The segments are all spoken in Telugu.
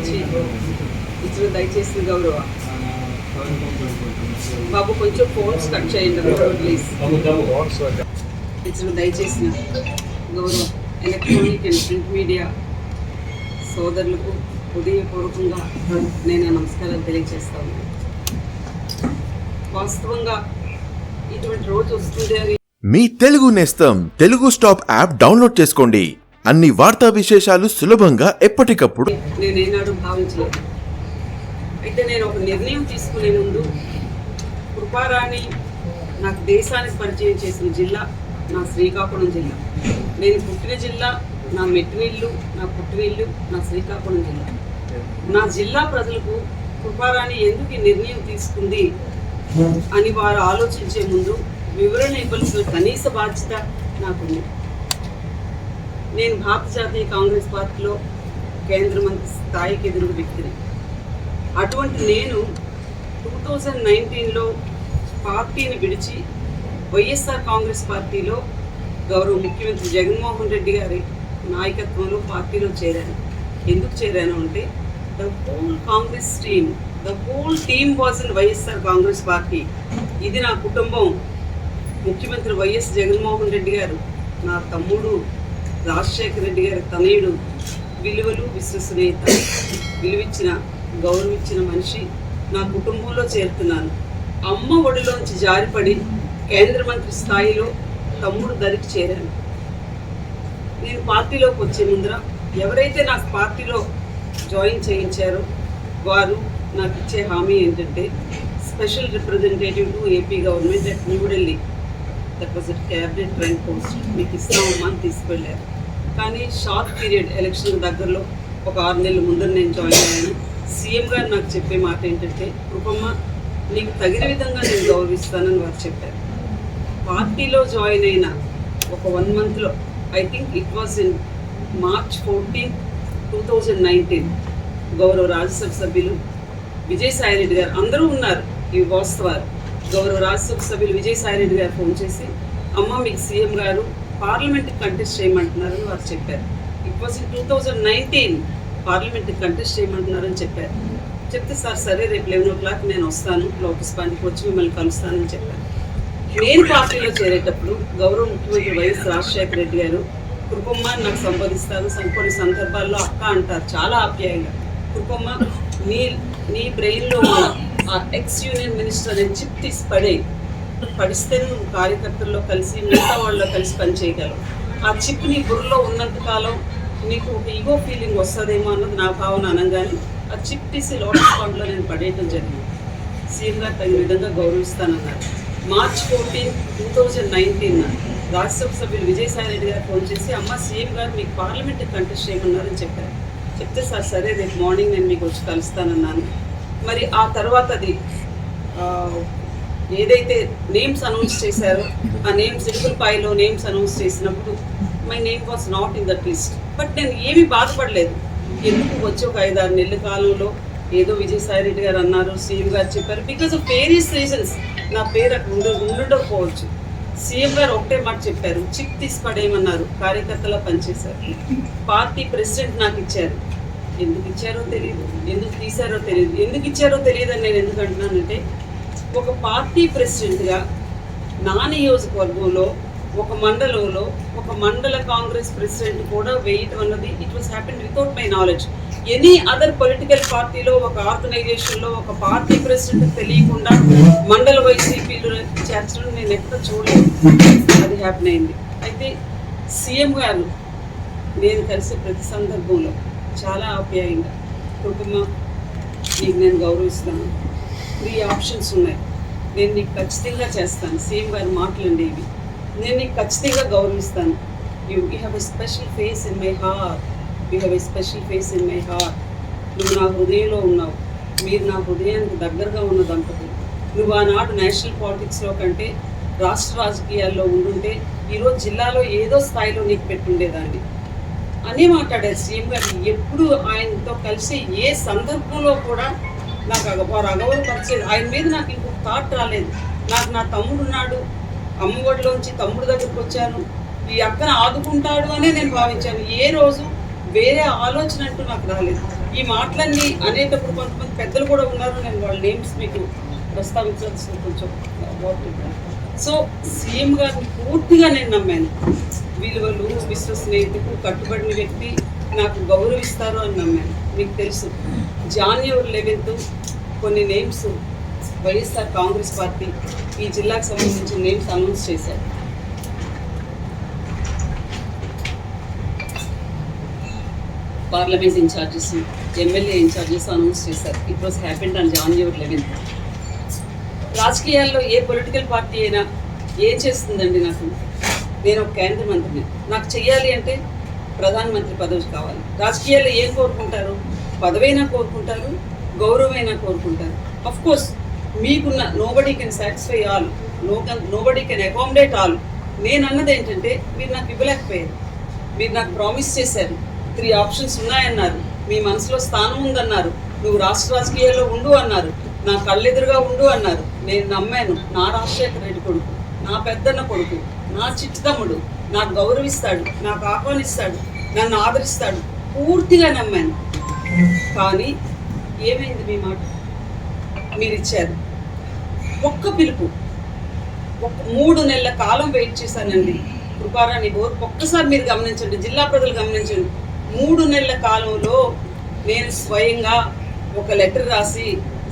నుంచి ఇచ్చిన దయచేసి గౌరవ. బాబు కొంచెం ఫోన్స్ కట్ చేయండి ప్లీజ్. ఇచ్చిన దయచేసిన గౌరవ ఎలక్ట్రానిక్ అండ్ ప్రింట్ మీడియా సోదరులకు హృదయపూర్వకంగా నేను నమస్కారాలు తెలియజేస్తాను. వాస్తవంగా ఇటువంటి రోజు వస్తుంది అని మీ తెలుగు నేస్తం తెలుగు స్టాప్ యాప్ డౌన్లోడ్ చేసుకోండి. అన్ని వార్తా విశేషాలు సులభంగా ఎప్పటికప్పుడు. నేనేనాడు భావించలేదు. అయితే నేను ఒక నిర్ణయం తీసుకునే ముందు కృపారాణి నాకు దేశానికి పరిచయం చేసిన జిల్లా నా శ్రీకాకుళం జిల్లా. నేను పుట్టిన జిల్లా నా మెట్టినిల్లు నా పుట్టినిల్లు నా శ్రీకాకుళం జిల్లా. నా జిల్లా ప్రజలకు కృపారాణి ఎందుకు ఈ నిర్ణయం తీసుకుంది అని వారు ఆలోచించే ముందు వివరణ ఇవ్వాల్సిన కనీస బాధ్యత నాకుంది. నేను భారత జాతీయ కాంగ్రెస్ పార్టీలో కేంద్ర మంత్రి స్థాయికి ఎదురు వ్యక్తిని. అటువంటి నేను టూ థౌజండ్ నైన్టీన్లో పార్టీని విడిచి వైఎస్ఆర్ కాంగ్రెస్ పార్టీలో గౌరవ ముఖ్యమంత్రి జగన్మోహన్ రెడ్డి గారి నాయకత్వంలో పార్టీలో చేరాను. ఎందుకు చేరాను అంటే the whole Congress team the whole team was in YSR Congress party. ఇది నా కుటుంబం. ముఖ్యమంత్రి వైఎస్ జగన్మోహన్ రెడ్డి గారు నా తమ్ముడు రాజశేఖర రెడ్డి గారి తనయుడు విలువలు విశ్వసనీయత. విలువిచ్చిన గౌరవించిన మనిషి నా కుటుంబంలో చేరుతున్నాను. అమ్మ ఒడిలోంచి జారిపడి కేంద్ర మంత్రి స్థాయిలో తమ్ముడు దరికి చేరాను. నేను పార్టీలోకి వచ్చే ముందర ఎవరైతే నాకు పార్టీలో జాయిన్ చేయించారో వారు నాకు ఇచ్చే హామీ ఏంటంటే special representative to AP government at New Delhi that cabinet rank post మీకు ఇస్తామమ్మా అని తీసుకెళ్ళారు. కానీ షార్ట్ పీరియడ్ ఎలక్షన్ దగ్గరలో ఒక ఆరు నెలల ముందర నేను జాయిన్ అయ్యాను. సీఎం గారు నాకు చెప్పే మాట ఏంటంటే కృపమ్మ నీకు తగిన విధంగా నేను గౌరవిస్తానని వారు చెప్పారు. పార్టీలో జాయిన్ అయిన ఒక వన్ మంత్లో I think it was in March fourteen two thousand nineteen గౌరవ రాజ్యసభ సభ్యులు విజయసాయిరెడ్డి గారు అందరూ ఉన్నారు ఈ వాస్తవాలు. గౌరవ రాజ్యసభ సభ్యులు విజయసాయిరెడ్డి గారు ఫోన్ చేసి అమ్మ మీకు సీఎం గారు పార్లమెంట్కి కంటెస్ట్ చేయమంటున్నారని వారు చెప్పారు. It was in two thousand nineteen పార్లమెంట్కి కంటెస్ట్ చేయమంటున్నారని చెప్పారు. చెప్తే సార్ సరే రేపు లెవెన్ ఓ క్లాక్ నేను వస్తాను లోకస్ పాండికి వచ్చి మిమ్మల్ని కలుస్తానని చెప్పారు. నేను పార్టీలో చేరేటప్పుడు గౌరవ ముఖ్యమంత్రి వైఎస్ రాజశేఖర రెడ్డి గారు కృపమ్మ నాకు సంబోధిస్తారు కొన్ని సందర్భాల్లో అక్క అంటారు చాలా ఆప్యాయంగా. కృపమ్మ నీ నీ బ్రెయిన్లో ఆ ఎక్స్ యూనియన్ మినిస్టర్ అనే చిప్ తీసి పడే పడిస్తే నువ్వు కార్యకర్తల్లో కలిసి మిగతా వాళ్ళలో కలిసి పనిచేయగలవు. ఆ చిప్ నీ బుర్రలో ఉన్నంత కాలం నీకు ఒక ఈగో ఫీలింగ్ వస్తుందేమో అన్నది నా భావన అనగానే ఆ చిప్ తీసి లోటస్ పాండ్లో నేను పడేయటం జరిగింది. సీఎం గారు తగిన విధంగా గౌరవిస్తానన్నారు. March fourteen two thousand nineteen Rajya Sabha Vijayasai Reddy Vijayasai Reddy గారు ఫోన్ చేసి అమ్మ సీఎం గారు మీకు పార్లమెంట్ కంటెస్ట్ చేయమన్నారని చెప్పారు. చెప్తే సార్ సరే రేపు మార్నింగ్ నేను మీకు వచ్చి కలుస్తానన్నాను. మరి ఆ తర్వాత అది ఏదైతే నేమ్స్ అనౌన్స్ చేశారో ఆ నేమ్స్ ఇడుగులపాయలో నేమ్స్ అనౌన్స్ చేసినప్పుడు my name was not in that list but నేను ఏమీ బాధపడలేదు. ఎందుకు వచ్చి ఒక ఐదారు నెలల కాలంలో ఏదో విజయసాయి రెడ్డి గారు అన్నారు సీఎం గారు చెప్పారు బికాస్ ఆఫ్ వేరియస్ రీజన్స్ నా పేరు అక్కడ ఉండ ఉండకపోవచ్చు సీఎం గారు ఒకటే మాట చెప్పారు చిక్ తీసి పడేయమన్నారు కార్యకర్తలా పనిచేశారు. పార్టీ ప్రెసిడెంట్ నాకు ఇచ్చారు ఎందుకు ఇచ్చారో తెలియదు. ఎందుకు తీశారో తెలియదు. ఎందుకు ఇచ్చారో తెలియదు అని నేను ఎందుకు అంటున్నానంటే ఒక పార్టీ ప్రెసిడెంట్గా నా నియోజకవర్గంలో ఒక మండలంలో ఒక మండల కాంగ్రెస్ ప్రెసిడెంట్ కూడా వేయటం అన్నది it was happen without my knowledge any other political పార్టీలో ఒక ఆర్గనైజేషన్లో ఒక పార్టీ ప్రెసిడెంట్ తెలియకుండా మండల వైసీపీలు చేర్చడం నేను ఎక్కడ చూడలేదు. అది హ్యాపెన్ అయింది. అయితే సీఎం గారు నేను కలిసే ప్రతి సందర్భంలో చాలా ఆప్యాయంగా. కుటుంబం నీకు నేను గౌరవిస్తాను. త్రీ ఆప్షన్స్ ఉన్నాయి. నేను నీకు ఖచ్చితంగా చేస్తాను. సీఎం గారి మాటలండి ఇవి నేను నీకు ఖచ్చితంగా గౌరవిస్తాను. You you have a special face in my heart you have a special face in my heart నువ్వు నా హృదయంలో ఉన్నావు. మీరు నా హృదయానికి దగ్గరగా ఉన్న దంపతులు. నువ్వు ఆనాడు నేషనల్ పాలిటిక్స్లో కంటే రాష్ట్ర రాజకీయాల్లో ఉండుంటే ఈరోజు జిల్లాలో ఏదో స్థాయిలో నీకు పెట్టుండేదాన్ని. అనే మాట్లాడారు సీఎం గారు. ఎప్పుడు ఆయనతో కలిసి ఏ సందర్భంలో కూడా నాకు అగ- వారు అగౌరవపరిచేది ఆయన మీద నాకు ఇంకొక థాట్ రాలేదు. నాకు నా తమ్ముడు ఉన్నాడు అమ్మఒడిలోంచి తమ్ముడు దగ్గరికి వచ్చాను. ఈ అక్కను ఆదుకుంటాడు అనే నేను భావించాను. ఏ రోజు వేరే ఆలోచన అంటూ నాకు రాలేదు. ఈ మాటలన్నీ అనేటప్పుడు కొంతమంది పెద్దలు కూడా ఉన్నారు నేను వాళ్ళ నేమ్స్ మీకు ప్రస్తావించాల్సిన కొంచెం సో సీఎం గారిని పూర్తిగా నేను నమ్మాను. విలువలు విశ్వసనీయతకు కట్టుబడిన వ్యక్తి నాకు గౌరవిస్తారు అని నమ్మాను. మీకు తెలుసు జాన్యువరి లెవెన్త్ కొన్ని నేమ్స్ వైఎస్ఆర్ కాంగ్రెస్ పార్టీ ఈ జిల్లాకు సంబంధించిన నేమ్స్ అనౌన్స్ చేశారు. Parliament incharges MLA incharges announce చేశారు. It was happened on January eleventh రాజకీయాల్లో ఏ పొలిటికల్ పార్టీ అయినా ఏం చేస్తుందండి నాకు? నేను ఒక కేంద్ర మంత్రిని. నాకు చెయ్యాలి అంటే ప్రధానమంత్రి పదవి కావాలి. రాజకీయాల్లో ఏం కోరుకుంటారు? పదవైనా కోరుకుంటారు గౌరవమైనా కోరుకుంటారు. అఫ్ కోర్స్ మీకున్న nobody can satisfy all no nobody can accommodate all నేను అన్నది ఏంటంటే మీరు నాకు ఇవ్వలేకపోయారు. మీరు నాకు ప్రామిస్ చేశారు. త్రీ ఆప్షన్స్ ఉన్నాయన్నారు. మీ మనసులో స్థానం ఉందన్నారు. నువ్వు రాష్ట్ర రాజకీయాల్లో ఉండు అన్నారు. నా కళ్ళెదురుగా ఉండు అన్నారు. నేను నమ్మాను. నా రాజశేఖర రెడ్డి కొడుకు నా పెద్దన్న కొడుకు నా చిట్టుతమ్ముడు నాకు గౌరవిస్తాడు నాకు ఆహ్వానిస్తాడు నన్ను ఆదరిస్తాడు. పూర్తిగా నమ్మాను. కానీ ఏమైంది మీ మాట? మీరు ఇచ్చారు ఒక్క పిలుపు ఒక మూడు నెలల కాలం వెయిట్ చేశానండి. కృపారాణి బోర్ ఒక్కసారి మీరు గమనించండి జిల్లా ప్రజలు గమనించండి. మూడు నెలల కాలంలో నేను స్వయంగా ఒక లెటర్ రాసి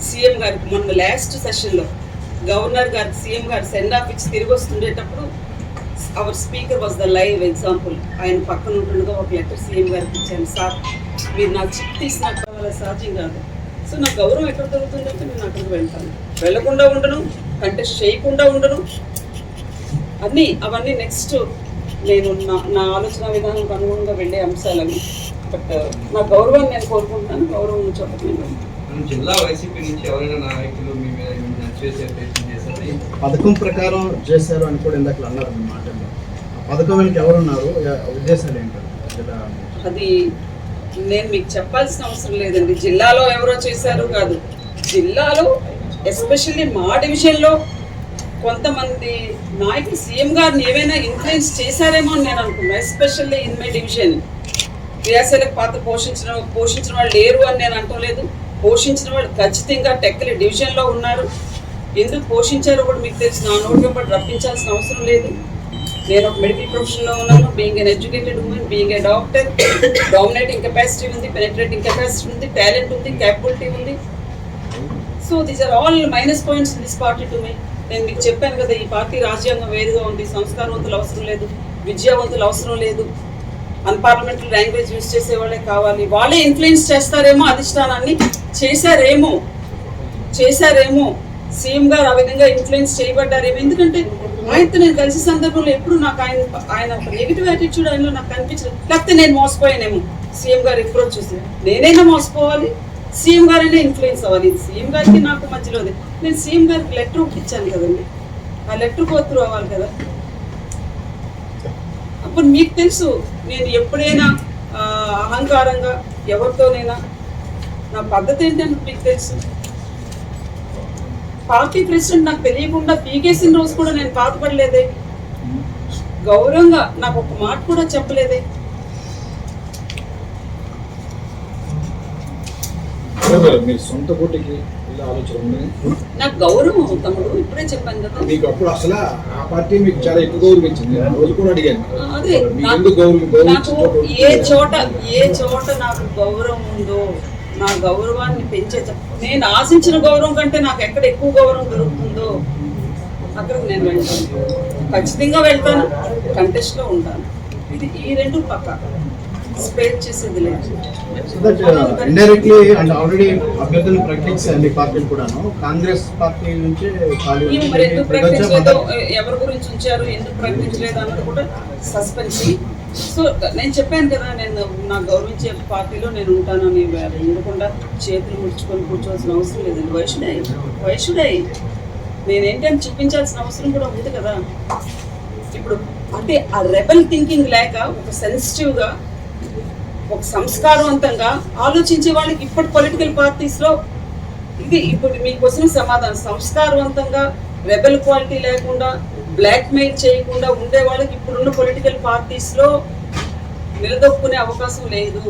సీఎం గారికి మొన్న లాస్ట్ సెషన్లో గవర్నర్ గారికి సీఎం గారు సెండ్ ఆఫ్ ఇచ్చి తిరిగి వస్తుండేటప్పుడు our speaker was the live example ఆయన పక్కన ఉంటుండగా ఒక లెటర్ సీఎం గారికి ఇచ్చాను. సార్ మీరు నా చిప్ తీసినట్టు వాళ్ళ సాధ్యం కాదు. సో నా గౌరవం ఎక్కడ దొరుకుతుందంటే నేను అక్కడికి వెళ్తాను. వెళ్ళకుండా ఉండను కంటెస్ట్ చేయకుండా ఉండను. అన్నీ అవన్నీ నెక్స్ట్ నేను నా నా ఆలోచన విధానానికి అనుగుణంగా వెళ్ళే అంశాలు అవి బట్ నా గౌరవాన్ని నేను కోరుకుంటున్నాను. గౌరవం చోట జిల్లా వైసీపీ నుంచి ఎవరైనా నాయకులు మీ మీద చేసే ప్రయత్నం పథకం ప్రకారం చేశారు అని కూడా ఇందాక అన్నారు మీ మాటల్లో పథకం వెనక ఎవరున్నారు? ఉద్దేశాలు ఏంటో? అది నేను మీకు చెప్పాల్సిన అవసరం లేదండి. జిల్లాలో ఎవరో చేశారు కాదు. జిల్లాలో ఎస్పెషల్లీ మా డివిజన్లో కొంతమంది నాయకులు సీఎం గారిని ఏమైనా ఇన్ఫ్లుయెన్స్ చేశారేమో అని నేను అనుకున్నాను ఎస్పెషల్లీ ఇన్ మై డివిజన్. క్రియాశీలక పాత్ర పోషించిన పోషించిన వాళ్ళు లేరు అని నేను అంటలేదు. పోషించిన వాళ్ళు ఖచ్చితంగా టెక్కలి డివిజన్లో ఉన్నారు. ఎందుకు పోషించారో కూడా మీకు తెలిసి నా నోట్లో కూడా రప్పించాల్సిన అవసరం లేదు. నేను ఒక మెడికల్ ప్రొఫెషన్లో ఉన్నాను being an educated women being a doctor dominating capacity ఉంది పెనట్రేటింగ్ కెపాసిటీ ఉంది టాలెంట్ ఉంది క్యాపబిలిటీ ఉంది. So these are all minus points this party to me నేను మీకు చెప్పాను కదా ఈ పార్టీ రాజ్యాంగం వేరుగా ఉంది సంస్కారవంతులు అవసరం లేదు విద్యావంతులు అవసరం లేదు. అన్పార్లమెంటరీ లాంగ్వేజ్ యూజ్ చేసే వాళ్ళే కావాలి. వాళ్ళే ఇన్ఫ్లుయెన్స్ చేస్తారేమో అధిష్టానాన్ని చేశారేమో చేశారేమో. సీఎం గారు ఆ విధంగా ఇన్ఫ్లుయెన్స్ చేయబడ్డారేమో ఎందుకంటే ఆయనతో నేను కలిసే సందర్భంలో ఎప్పుడు నాకు ఆయన ఆయన ఒక నెగిటివ్ యాటిట్యూడ్ ఆయనలో నాకు కనిపించలేదు. లేకపోతే నేను మోసపోయానేమో. సీఎం గారు అప్రోచ్ చూసి నేనైనా మోసపోవాలి. సీఎం గారైనా ఇన్ఫ్లుయెన్స్ అవ్వాలి. సీఎం గారికి నాకు మధ్యలోది నేను సీఎం గారికి లెటర్ ఒకటి ఇచ్చాను కదండి. ఆ లెటర్ కోత్రు అవ్వాలి కదా. అప్పుడు మీకు తెలుసు నేను ఎప్పుడైనా అహంకారంగా ఎవరితోనైనా నా పద్ధతి ఏంటని మీకు తెలుసు. పార్టీ ప్రెసిడెంట్ నాకు తెలియకుండా పీకేసిన రోజు కూడా నేను బాధపడలేదే గౌరవంగా నాకు ఒక మాట కూడా చెప్పలేదే. సొంత నాకు గౌరవం తమ్ముడు ఇప్పుడే చెప్పాను కదా. మీకు అప్పుడు అసలు ఆ పార్టీ మీకు చాలా ఎక్కువ గౌరవించింది. రోజు కూడా అడిగాను. అదే నాకు ఏ చోట ఏ చోట నాకు గౌరవం ఉందో నా గౌరవాన్ని పెంచే నేను ఆశించిన గౌరవం కంటే నాకు ఎక్కడ ఎక్కువ గౌరవం దొరుకుతుందో అక్కడికి నేను వెళ్తాను. ఖచ్చితంగా వెళ్తాను. కంటెస్ట్లో ఉంటాను. ఇది ఈ రెండు పక్క. స్ప్రెడ్ చేసేది లేదు. దట్ ఇండైరెక్ట్లీ అండ్ ఆల్రెడీ అభ్యర్థులు ప్రకటించారు అన్ని పార్టీలు కూడాను. కాంగ్రెస్ పార్టీ నుంచి ఎవరి గురించి ఉంచారు? ఎందుకు ప్రకటించలేదు? అన్నది కూడా సస్పెన్స్. సో నేను చెప్పాను కదా నేను నాకు గౌరవించే పార్టీలో నేను ఉంటానని ఉండకుండా చేతులు ముడుచుకొని కూర్చోవాల్సిన అవసరం లేదండి వయసుడై వైషుడై నేనేంటని చూపించాల్సిన అవసరం కూడా ఉంది కదా. ఇప్పుడు అంటే ఆ రెబల్ థింకింగ్ లేక ఒక సెన్సిటివ్గా ఒక సంస్కారవంతంగా ఆలోచించే వాళ్ళకి ఇప్పటి పొలిటికల్ పార్టీస్లో ఇది ఇప్పుడు మీకు వచ్చిన సమాధానం. సంస్కారవంతంగా రెబల్ క్వాలిటీ లేకుండా బ్లాక్మెయిల్ చేయకుండా ఉండే వాళ్ళకి ఇప్పుడున్న పొలిటికల్ పార్టీస్లో నిలదొక్కునే అవకాశం లేదు.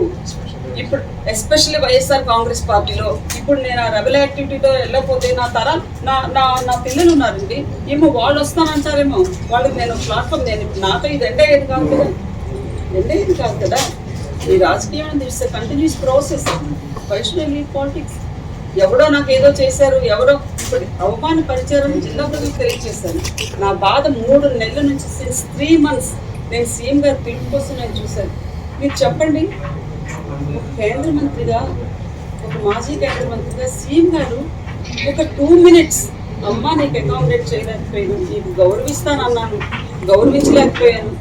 ఇప్పుడు ఎస్పెషల్లీ వైఎస్ఆర్ కాంగ్రెస్ పార్టీలో ఇప్పుడు నేను ఆ రెబల్ యాక్టివిటీతో వెళ్ళకపోతే నా తర నా నా నా పిల్లలు ఉన్నారండి. ఏమో వాళ్ళు వస్తానంటారేమో. వాళ్ళకి నేను ప్లాట్ఫామ్ నేను నాతో ఇది ఎండ అయ్యేది కాదు కదా. ఎండ ఏది కాదు కదా. ఈ రాజకీయం it's continuous process Vaishnavi politics ఎవడో నాకు ఏదో చేశారు ఎవరో ఇప్పుడు అవమానపరిచారని జిల్లా ప్రజలకు తెలియజేశాను నా బాధ మూడు నెలల నుంచి సిన్స్ త్రీ మంత్స్ నేను సీఎం గారు పిలుపు కోసం నేను చూశాను. మీరు చెప్పండి ఒక కేంద్ర మంత్రిగా ఒక మాజీ కేంద్ర మంత్రిగా సీఎం గారు ఒక టూ మినిట్స్ అమ్మ నీకు అకామిడేట్ చేయలేకపోయాను నీకు గౌరవిస్తానన్నాను గౌరవించలేకపోయాను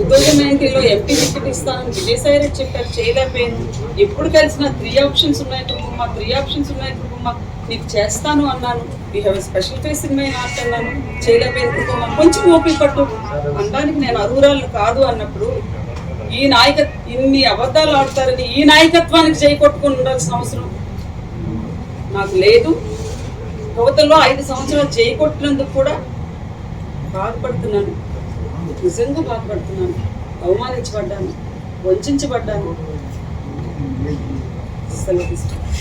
ఉద్యోగం ఏంటిలో ఎంపీ టికెట్ ఇస్తాను విజయసాయి రెడ్డి చెప్పారు చేయలేకపోయింది. ఎప్పుడు కలిసిన త్రీ ఆప్షన్స్ ఉన్నాయి కుటుంబ త్రీ ఆప్షన్స్ ఉన్నాయి కుటుంబ నీకు చేస్తాను అన్నాను. We have special face in my heart అన్నాను. చేయలేకపోయిన కొంచెం ఓపిక పట్టు. అనడానికి నేను అర్హురాలు కాదు అన్నప్పుడు ఈ నాయక ఇన్ని అబద్ధాలు ఆడతారని ఈ నాయకత్వానికి చేయి కొట్టుకుని ఉండాల్సిన అవసరం నాకు లేదు. యువతలో ఐదు సంవత్సరాలు చేయి కొట్టినందుకు కూడా బాధపడుతున్నాను. నిజంగా బాధపడుతున్నాను. అవమానించబడ్డాను. వంచబడ్డాను.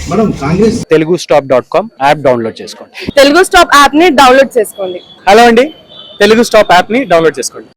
Madam Congress Telugu stop dot com app download చేసుకోండి. తెలుగు స్టాప్ యాప్ని డౌన్లోడ్ చేసుకోండి. హలో అండి. తెలుగు స్టాప్ యాప్ని డౌన్లోడ్ చేసుకోండి.